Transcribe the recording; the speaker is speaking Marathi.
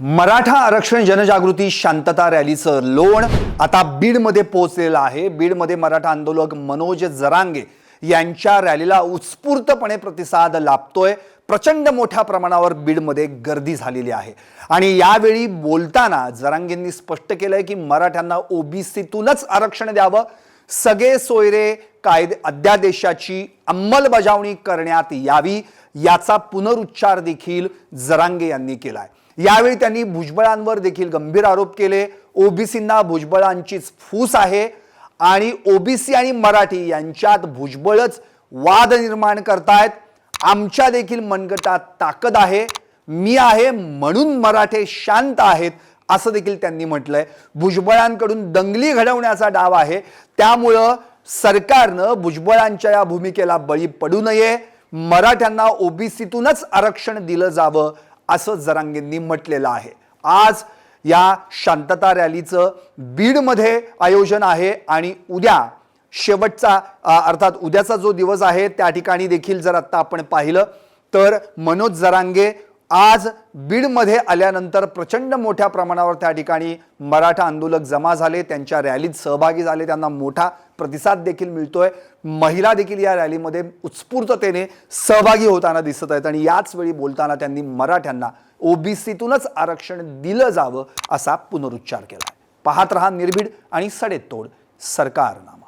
मराठा आरक्षण जनजागृती शांतता रॅलीचं लोण आता बीडमध्ये पोहोचलेलं आहे. बीडमध्ये मराठा आंदोलक मनोज जरांगे यांच्या रॅलीला उत्स्फूर्तपणे प्रतिसाद लाभतोय. प्रचंड मोठ्या प्रमाणावर बीडमध्ये गर्दी झालेली आहे. आणि यावेळी बोलताना जरांगेंनी स्पष्ट केलंय की मराठ्यांना ओबीसीतूनच आरक्षण द्यावं. सगळे सोयरे कायदे अध्यादेशाची अंमलबजावणी करण्यात यावी याचा पुनरुच्चार देखील जरांगे यांनी केला आहे यावेळी त्यांनी भुजबळांवर देखील गंभीर आरोप केले. ओबीसींना भुजबळांचीच फूस आहे. आणि ओबीसी आणि मराठी यांच्यात भुजबळच वाद निर्माण करतायत. आमच्या देखील मनगटात ताकद आहे. मी आहे म्हणून मराठे शांत आहेत असं देखील त्यांनी म्हटलंय. भुजबळांकडून दंगली घडवण्याचा डाव आहे. त्यामुळं सरकारनं भुजबळांच्या या भूमिकेला बळी पडू नये. मराठ्यांना ओबीसीतूनच आरक्षण दिलं जावं असं जरांगेंनी म्हटलेलं आहे. आज या शांतता रॅलीचं बीडमध्ये आयोजन आहे आणि उद्या शेवटचा अर्थात उद्याचा जो दिवस आहे त्या ठिकाणी देखील जर आत्ता आपण पाहिलं तर मनोज जरांगे आज बीडमध्ये आल्यानंतर प्रचंड मोठ्या प्रमाणावर त्या ठिकाणी मराठा आंदोलक जमा झाले त्यांच्या रॅलीत सहभागी झाले त्यांना मोठा प्रतिसाद देखील मिळतोय. महिला देखील या रॅलीमध्ये उत्स्फूर्ततेने सहभागी होताना दिसत आहेत आणि याच वेळी बोलताना त्यांनी मराठ्यांना ओबीसीतूनच आरक्षण दिलं जावं असा पुनरुच्चार केला पाहत रहा निर्भीड आणि सडेतोड सरकारनामा.